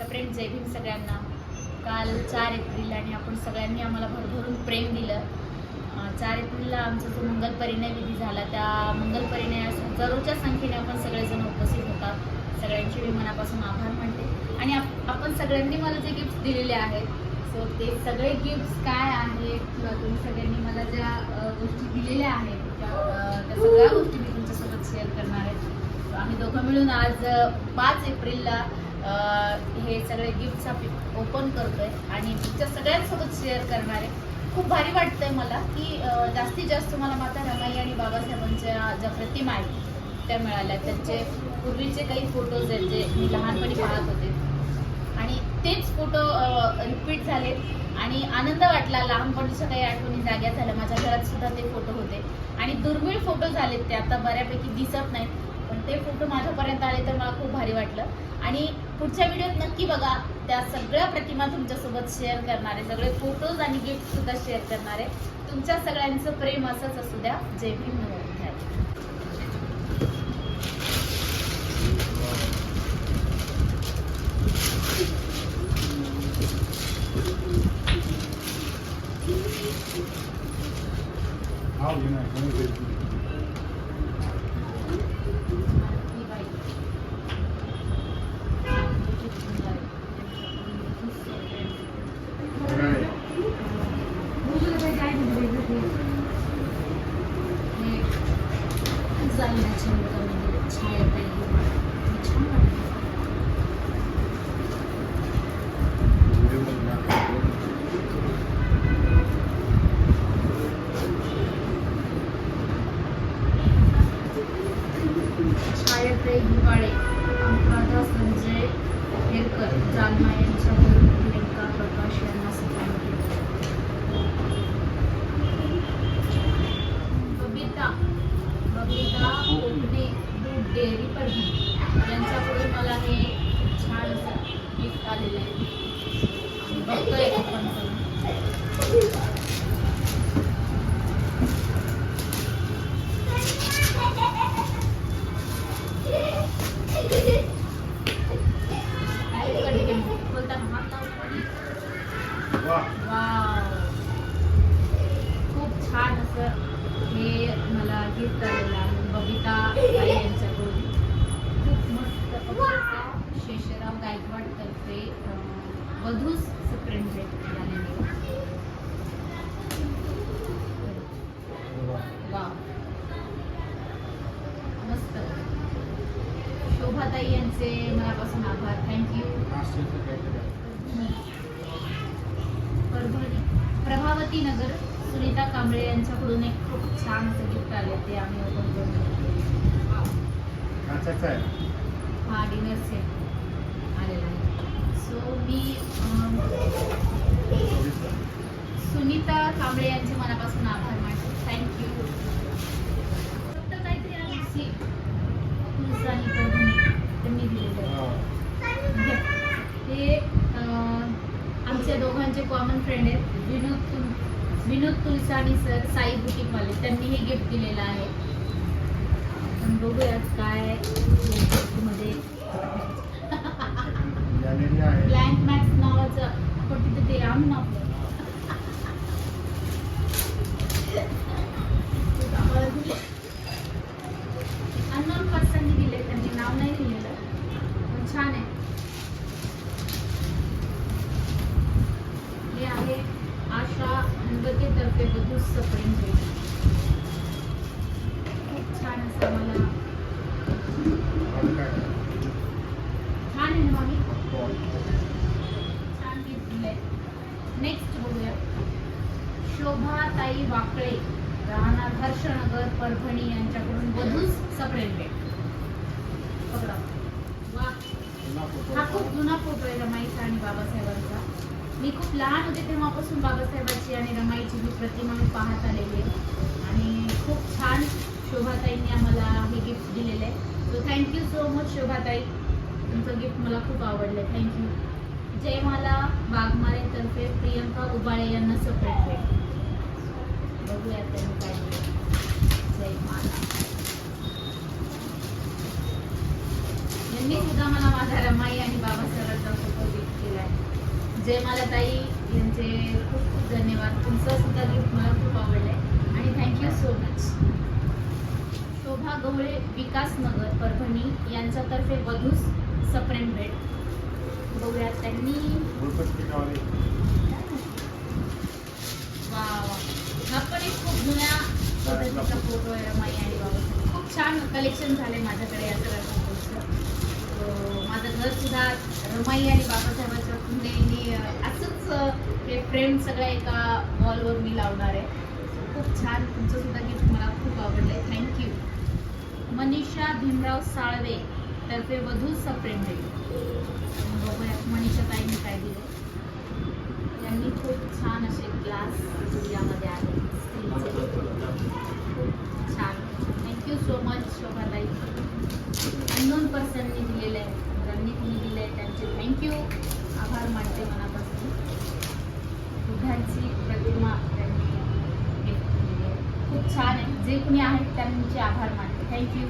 Friend जय भीम सगळ्यांना. काल चार एप्रिल आणि आपण सगळ्यांनी आम्हाला भरभरून प्रेम दिलं. चार एप्रिलला आमचा जो मंगल परिणय विधी झाला त्या मंगल परिणयास हजारोच्या संख्येने आपण सगळेजण उपस्थित होतात सगळ्यांचे मी मनापासून आभार मानते. आणि आपण सगळ्यांनी मला जे गिफ्ट दिलेले आहेत सो ते सगळे गिफ्ट्स काय आहेत किंवा तुम्ही सगळ्यांनी मला ज्या गोष्टी दिलेल्या आहेत त्या त्या सगळ्या गोष्टी मी तुमच्यासोबत शेअर करणार आहे. आम्ही दोघं मिळून आज पाच एप्रिलला हे सगळे गिफ्ट्स आपण ओपन करतोय आणि तुमच्या सगळ्यांसोबत शेअर करणार आहे. खूप भारी वाटतंय मला की जास्तीत जास्त मला माता रमाई आणि बाबासाहेबांच्या ज्या प्रतिमा आहेत त्या मिळाल्या. त्यांचे पूर्वीचे काही फोटोज आहेत जे मी लहानपणी पाहत होते. आणि तेच फोटो रिपीट झाले. आणि आनंद वाटला. लहानपणीच्या काही आठवणी जाग्या झाल्या. माझ्या घरात सुद्धा ते फोटो होते. आणि दुर्मिळ फोटो झालेत ते. आता बऱ्यापैकी दिसत नाहीत. पण ते फोटो माझ्यापर्यंत आले तर मला वाटलं. आणि पुढच्या व्हिडिओत नक्की बघा त्या सगळ्या प्रतिमा तुमच्यासोबत शेअर करणारे सगळे फोटोज आणि गिफ्ट सुद्धा शेअर करणारे. तुमच्या सगळ्यांचं प्रेम असंच असू द्या. जय भीम. नमोध्याय How you know? हे छायाताई छान छायाताई हिवाळे अनुराधा संजय हेरकर जालना यांच्या घरून प्रकाश यांना यांच्याकडून मला हे छान असं गिफ्ट आलेलं आहे. बघतोय आपण Wow. वाव खूप छान असं हे मला गिफ्ट आलेलं आहे बबिता ताई यांच्याकडून खूप मस्त असं शेषराव गायकवाड तर्फे अं, वधूस प्रिंट झालेले वाव मस्त शोभाताई यांचे मनापासून आभार. Thank you Parbhani. Prabhavati Nagar. Sunita Kamble यांच्याकडून एक खूप छान असं गिफ्ट आले ते आम्ही ओपन करून हा डिनर सेट आलेला आहे. सो मी सुनीता कांबळे यांचे मनापासून आभार मानते थँक्यू फक्त काहीतरी आहे सी तुलसानी परभणी त्यांनी दिलेलं आहे हे अं, दोघांचे कॉमन फ्रेंड आहेत विनोद तुल विनोद तुलसानी सर साई बुटीकवाले त्यांनी हे गिफ्ट दिलेलं आहे. आपण बघूयात काय मध्ये ब्लँक मॅक्स नावाचं आपण तिथे ते आणून आपलं अननोन पर्सननी दिले त्यांनी नाव नाही दिलेलं पण छान आहे हे आहे आशा तर ते बघूच सप्रेम भेट खूप छान असं मला छान आहे ना मामी? छान गिफ्ट दिलंय नेक्स्ट बघूया. शोभाताई वाकळे राहणार हर्षनगर परभणी यांच्याकडून वधूस सप्रेम भेट पकडा. वा. हा खूप जुना फोटो आहे रमाईचा आणि बाबासाहेबांचा. मी खूप लहान होते तेव्हापासून बाबासाहेबाची आणि रमाईची ही प्रतिमा मी पाहत आलेली आहे. आणि खूप छान शोभाताईंनी आम्हाला हे गिफ्ट दिलेलं आहे. So thank you so much Shobhatai. तुमचं गिफ्ट मला खूप आवडलं. थँक्यू जय मला बागमारेतर्फे प्रियंका उबाळे यांना सपरेट भेट बघूया त्यांनी काय जय माला यांनी सुद्धा मला माझा रमाई आणि जयमालाताई यांचे खूप खूप धन्यवाद. तुमचं सुद्धा गिफ्ट मला खूप आवडलं आहे आणि thank you so much Shobha Gawale Vikas Nagar Parbhani यांच्यातर्फे वधूस सप्रेम भेट बघूया त्यांनी. वा हा पण एक खूप जुन्या पद्धतीचा फोटो आहे रमाई आणि बाबा. खूप छान कलेक्शन झाले माझ्याकडे या सगळ्या फोटोचं माझं घर सुद्धा रमाई आणि बाबासाहेबांचं म्हणजे कुंडेनी असंच हे फ्रेम सगळ्या एका वॉलवर मी लावणार आहे. खूप छान तुमचं सुद्धा गिफ्ट मला खूप आवडलं आहे थँक्यू मनीषा भीमराव साळवे तर्फे वधू सप्रेम बघूया मनीषा ताईंनी काय दिलं त्यांनी खूप छान असे ग्लास यामध्ये आहे खूप छान. थँक्यू सो मच शोभाताई अननोन पर्सननी दिलेलं आहे ज्यांनी तुम्ही आहे त्यांचे थँक्यू आभार मानते मनापासून. बुद्धांची प्रतिमा त्यांनी खूप छान आहे. जे कुणी आहेत त्यांचे आभार मानते. थँक्यू